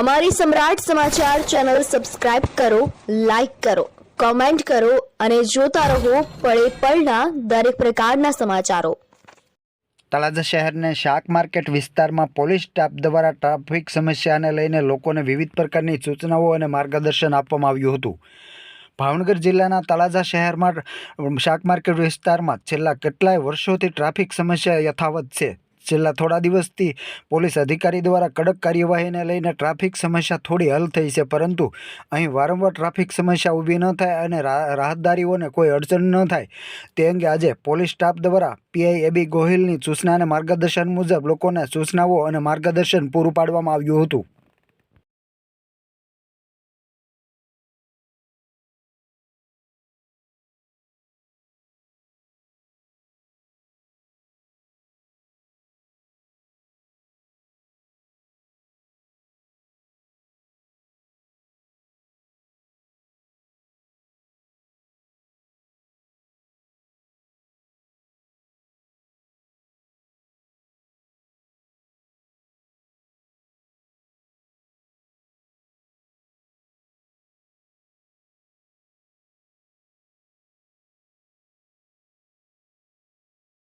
અમારી સમ્રાટ સમાચાર ચેનલ સબસ્ક્રાઇબ કરો, લાઇક કરો, કોમેન્ટ કરો અને જોતા રહો પળે પળના દરેક પ્રકારના સમાચારો. તળાજા શહેરને શાક માર્કેટ વિસ્તારમાં પોલીસ સ્ટાફ દ્વારા ટ્રાફિક સમસ્યાને લઈને લોકોને વિવિધ પ્રકારની સૂચનાઓ અને માર્ગદર્શન આપવામાં આવ્યું હતું. ભાવનગર જિલ્લાના તળાજા શહેરમાં શાક માર્કેટ વિસ્તારમાં છેલ્લા કેટલાય વર્ષોથી ટ્રાફિક સમસ્યા યથાવત છે. છેલ્લા થોડા દિવસથી પોલીસ અધિકારી દ્વારા કડક કાર્યવાહીને લઈને ટ્રાફિક સમસ્યા થોડી હલ થઈ છે, પરંતુ અહીં વારંવાર ટ્રાફિક સમસ્યા ઊભી ન થાય અને રાહતદારીઓને કોઈ અડચણ ન થાય. તે અંગે આજે પોલીસ સ્ટાફ દ્વારા પીઆઈ એબી ગોહિલની સૂચના અને માર્ગદર્શન મુજબ લોકોને સૂચનાઓ અને માર્ગદર્શન પૂરું પાડવામાં આવ્યું હતું.